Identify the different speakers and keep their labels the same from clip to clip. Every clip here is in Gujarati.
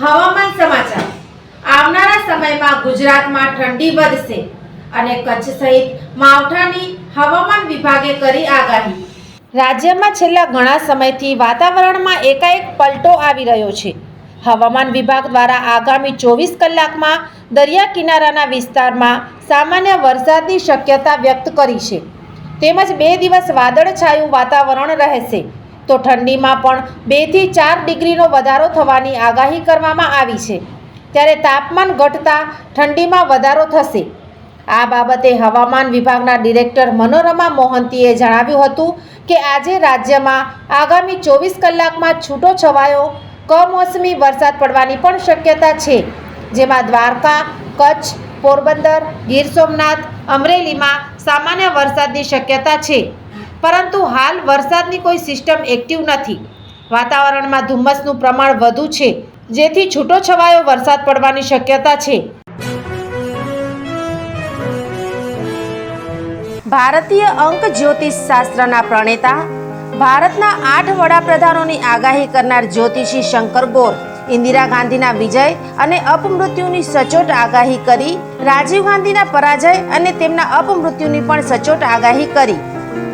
Speaker 1: હવામાન સમાચાર. આવનારા સમયમાં ગુજરાતમાં ઠંડી વધશે અને કચ્છ સહિત માવઠાની હવામાન વિભાગે કરી આગાહી. રાજ્યમાં છેલ્લા ઘણા સમયથી વાતાવરણમાં એકાએક પલટો આવી રહ્યો છે. હવામાન વિભાગ દ્વારા આગામી ચોવીસ કલાકમાં દરિયા કિનારાના વિસ્તારમાં સામાન્ય વરસાદની શક્યતા વ્યક્ત કરી છે. તેમજ બે દિવસ વાદળછાયું વાતાવરણ રહેશે. તો ઠંડીમાં પણ બેથી ચાર ડિગ્રીનો વધારો થવાની આગાહી કરવામાં આવી છે. ત્યારે તાપમાન ઘટતા ઠંડીમાં વધારો થશે. આ બાબતે હવામાન વિભાગના ડિરેક્ટર મનોરમા મોહંતીએ જણાવ્યું હતું કે આજે રાજ્યમાં આગામી ચોવીસ કલાકમાં છૂટો છવાયો કમોસમી વરસાદ પડવાની પણ શક્યતા છે, જેમાં દ્વારકા, કચ્છ, પોરબંદર, ગીર સોમનાથ, અમરેલીમાં સામાન્ય વરસાદની શક્યતા છે. પરંતુ હાલ વરસાદની કોઈ સિસ્ટમ એક્ટિવ નથી. વાતાવરણમાં ધુમ્મસનું પ્રમાણ વધુ છે, જેથી છૂટો છવાયો વરસાદ પડવાની શક્યતા છે. ભારતીય અંક જ્યોતિષ શાસ્ત્રના પ્રણેતા, ભારતના આઠ વડાપ્રધાનોની આગાહી કરનાર જ્યોતિષી શંકર ગોર, ઇન્દિરા ગાંધીના વિજય અને અપમૃત્યુની સચોટ આગાહી કરી, રાજીવ ગાંધીના પરાજય અને તેમના અપમૃત્યુની પણ સચોટ આગાહી કરી.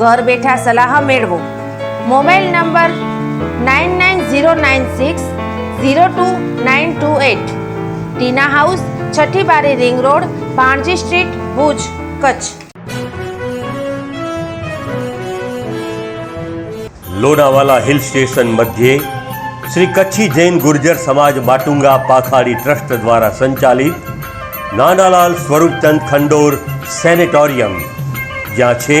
Speaker 1: ઘર બેઠા સલાહ મેળવો. Mobile number nine nine zero nine six zero two nine two at Tina house છઠ્ઠી બારી ring road, Panji street, Bhuj, Kutch.
Speaker 2: Lonavala hill station મધ્યે શ્રી કચ્છી જૈન ગુર્જર સમાજ માટુંગા પાખાડી ટ્રસ્ટ દ્વારા સંચાલિત નાનાલાલ સ્વરૂપચંદ ખંડોર સેનેટોરિયમ, જ્યાં છે